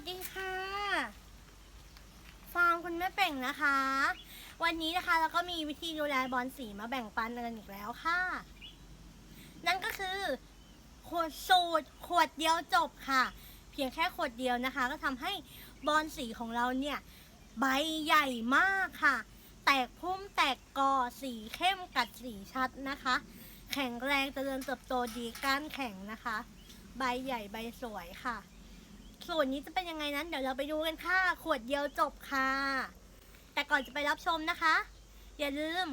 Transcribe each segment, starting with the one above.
สดีค่ะ ฟาร์มคุณแม่เป่งนะคะ วันนี้นะคะเราก็มีวิธีดูแลบอลสีมาแบ่งปันกันอีกแล้วค่ะ นั่นก็คือ ขวดสูตร ขวดเดียวจบค่ะ เพียงแค่ขวดเดียวนะคะ ก็ทำให้บอลสีของเราเนี่ย ใบใหญ่มากค่ะ แตกพุ่มแตกกอสีเข้มกัดสีชัดนะคะ แข็งแรงเจริญเติบโตดีก้านแข็งนะคะ ใบใหญ่ใบสวยค่ะ ส่วนนี้จะเป็นยังไงนั้น เดี๋ยวเราไปดูกันค่ะ ขวดเดียวจบค่ะ แต่ก่อนจะไปรับชมนะคะ อย่าลืม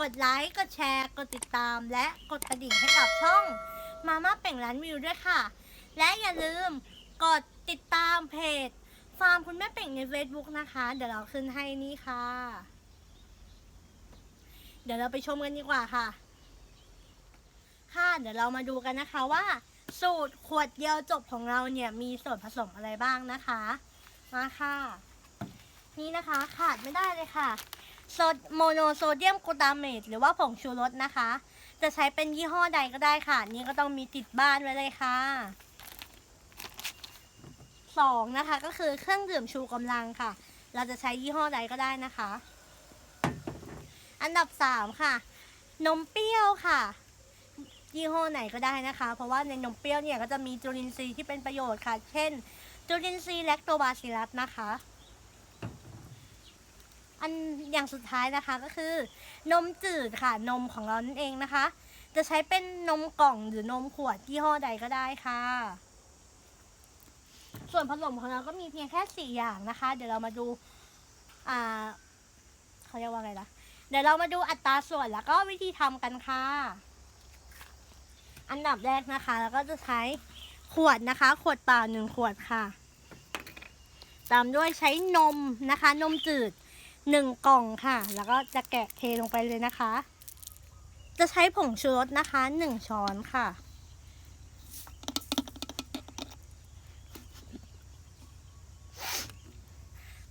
กดไลค์ กดแชร์ กดติดตาม และกดกระดิ่งให้กับช่องมาม่าเป่งร้านวิวด้วยค่ะ และอย่าลืมกดติดตามเพจ ฟาร์มคุณแม่เป่งใน Facebook นะคะ เดี๋ยวเราขึ้นให้นี่ค่ะ เดี๋ยวเราไปชมกันดีกว่าค่ะ ค่ะ เดี๋ยวเรามาดูกันนะคะว่า สูตรขวดเดียวจบของเราเนี่ยมีส่วนผสมอะไรบ้างนะคะ มาค่ะ นี่นะคะขาดไม่ได้เลยค่ะโซดโมโนโซเดียมกลูตาเมตหรือว่าผงชูรสนะคะ จะใช้เป็นยี่ห้อใดก็ได้ค่ะ นี่ก็ต้องมีติดบ้านไว้เลยค่ะสองนะคะก็คือเครื่องดื่มชูกำลังค่ะ เราจะใช้ยี่ห้อใดก็ได้นะคะ อันดับสามค่ะ นมเปรี้ยวค่ะ ยี่ห้อไหนก็ได้นะคะ เพราะว่าในนมเปรี้ยวเนี่ยก็จะมีจุลินทรีย์ที่เป็นประโยชน์ค่ะ เช่น จุลินทรีย์แลคโตบาซิลัสนะคะ อันอย่างสุดท้ายนะคะก็คือนมจืดค่ะ นมของเรานั่นเองนะคะ จะใช้เป็นนมกล่องหรือนมขวดยี่ห้อใดก็ได้ค่ะ ส่วนผสมของเราก็มีเพียงแค่สี่อย่างนะคะ เดี๋ยวเรามาดูอ่าเขาเรียกว่าไงล่ะ เดี๋ยวเรามาดูอัตราส่วนแล้วก็วิธีทำกันค่ะ อันดับแรกนะคะ แล้วก็จะใช้ขวดนะคะ ขวดเปล่าหนึ่งขวดค่ะ ตามด้วยใช้นมนะคะ นมจืดหนึ่งกล่องค่ะ แล้วก็จะแกะเทลงไปเลยนะคะ จะใช้ผงชูรสนะคะหนึ่งช้อนค่ะ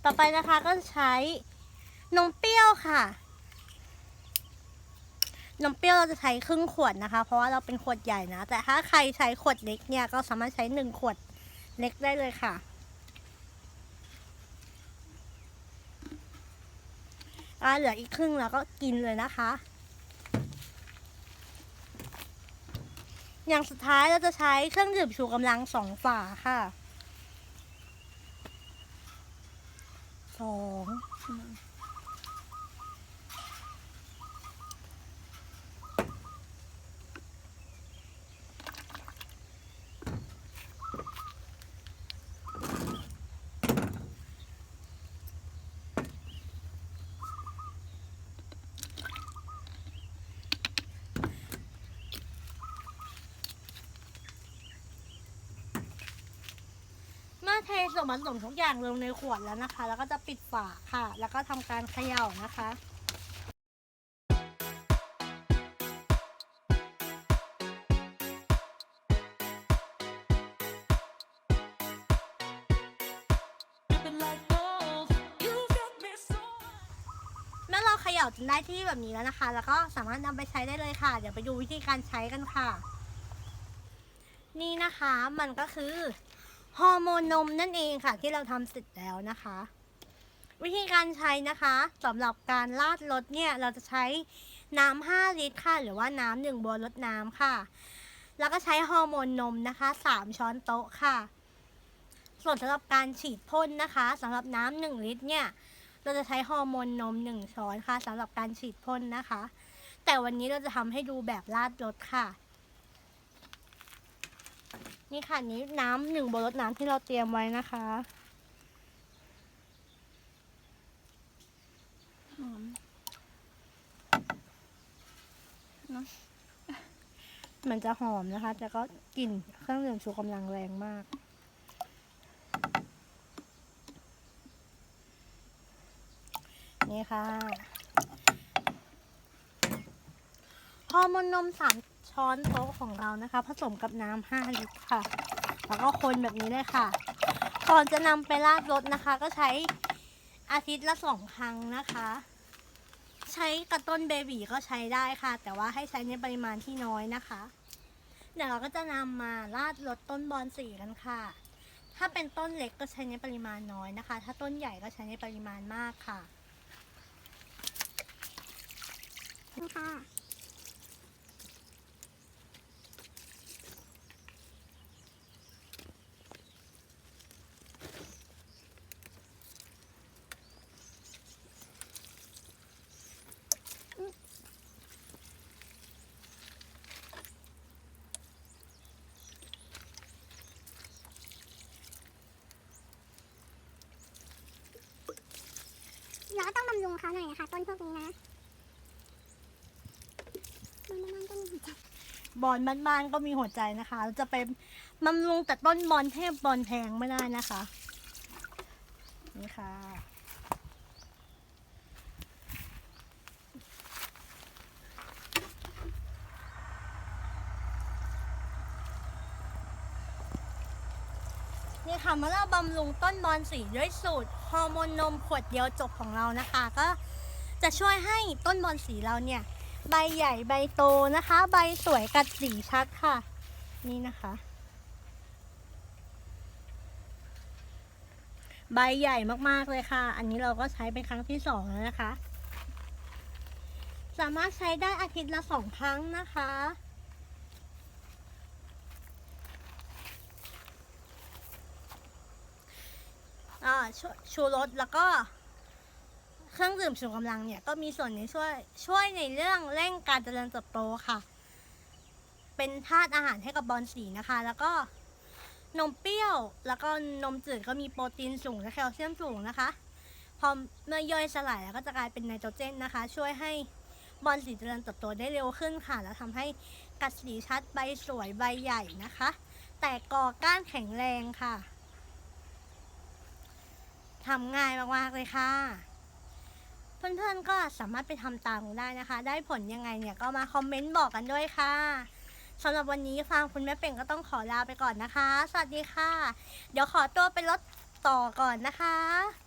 ต่อไปนะคะก็ใช้นมเปรี้ยวค่ะ นมเปรี้ยวเราจะใช้ครึ่งขวดนะคะ เพราะว่าเราเป็นขวดใหญ่นะ แต่ถ้าใครใช้ขวดเล็กเนี่ยก็สามารถใช้หนึ่งขวดเล็กได้เลยค่ะอ่าเหลืออีกครึ่งแล้วก็กินเลยนะคะ อย่างสุดท้ายเราจะใช้เครื่องดื่มชูกำลังสองฝาค่ะสอง เทส่วนผสมทุกอย่างลงในขวดแล้วนะคะ แล้วก็จะปิดฝาค่ะ แล้วก็ทำการเขย่านะคะเมื่อเราเขย่าจนได้ที่แบบนี้แล้วนะคะ แล้วก็สามารถนำไปใช้ได้เลยค่ะ เดี๋ยวไปดูวิธีการใช้กันค่ะ นี่นะคะมันก็คือ ฮอร์โมนนมนั่นเองค่ะ ที่เราทำเสร็จแล้วนะคะ วิธีการใช้นะคะสำหรับการราดรถเนี่ย เราจะใช้น้ำ5ลิตรค่ะ หรือว่าน้ำหนึ่งบัวรดน้ำค่ะ แล้วก็ใช้ฮอร์โมนนมนะคะ3ช้อนโต๊ะค่ะ ส่วนสำหรับการฉีดพ่นนะคะสำหรับน้ำหนึ่งลิตรเนี่ยเราจะใช้ฮอร์โมนนมหนึ่งช้อนค่ะสำหรับการฉีดพ่นนะคะ แต่วันนี้เราจะทำให้ดูแบบราดรถค่ะ นี่ค่ะนี้น้ำหนึ่งบนรถน้ำที่เราเตรียมไว้นะคะหอมเนอะมันจะหอมนะคะ แต่ก็กลิ่นเครื่องดื่มชูกำลังแรงมาก นี่ค่ะฮอร์โมนนมสาม ช้อนโต๊ะของเรานะคะ ผสมกับน้ำห้าลิตรค่ะ แล้วก็คนแบบนี้เลยค่ะก่อนจะนำไปราดรถนะคะ ก็ใช้อาทิตย์ละสองครั้งนะคะ ใช้กระต้นเบบีก็ใช้ได้ค่ะ แต่ว่าให้ใช้ในปริมาณที่น้อยนะคะ เดี๋ยวเราก็จะนำมาราดรดต้นบอนสีกันค่ะ ถ้าเป็นต้นเล็กก็ใช้ในปริมาณน้อยนะคะ ถ้าต้นใหญ่ก็ใช้ในปริมาณมากค่ะค่ะ ก็ต้องบำรุงเขาหน่อยนะคะ ต้นพวกนี้นะมันมันต้องมีหัวใจบอลบ้านๆก็มีหัวใจนะคะ จะไปบำรุงแต่ต้นบอลเทพบอลแพงไม่ได้นะคะ นี่ค่ะ นี่ค่ะมื่อเราบำรุงต้นบอลสีด้วยสูตร ฮอร์โมนนมขวดเดียวจบของเรานะคะ ก็จะช่วยให้ต้นบอลสีเราเนี่ย ใบใหญ่ใบโตนะคะ ใบสวยกัดสีชัดค่ะ นี่นะคะ ใบใหญ่มากๆเลยค่ะ อันนี้เราก็ใช้เป็นครั้งที่สองแล้วนะคะ สามารถใช้ได้อาทิตย์ละสองครั้งนะคะ ชชูรสแล้วก็เครื่องดื่มชูกำลังเนี่ยก็มีส่วนในช่วยช่วยในเรื่องเร่งการเจริญเติบโตค่ะ เป็นธาตุอาหารให้กับบอลสีนะคะ แล้วก็นมเปรี้ยว แล้วก็นมจืดก็มีโปรตีนสูงและแคลเซียมสูงนะคะ พอเมื่อย่อยสลายแล้วก็จะกลายเป็นไนโตรเจนนะคะ ช่วยให้บอลสีเจริญเติบโตได้เร็วขึ้นค่ะ แล้วทำให้กัดสีชัดใบสวยใบใหญ่นะคะ แต่กอก้านแข็งแรงค่ะ ทำง่ายมากๆเลยค่ะ เพื่อนๆก็สามารถไปทำตามได้นะคะ ได้ผลยังไงเนี่ยก็มาคอมเมนต์บอกกันด้วยค่ะสำหรับวันนี้ฟางคุณแม่เป่งก็ต้องขอลาไปก่อนนะคะ สวัสดีค่ะ เดี๋ยวขอตัวไปรถต่อก่อนนะคะ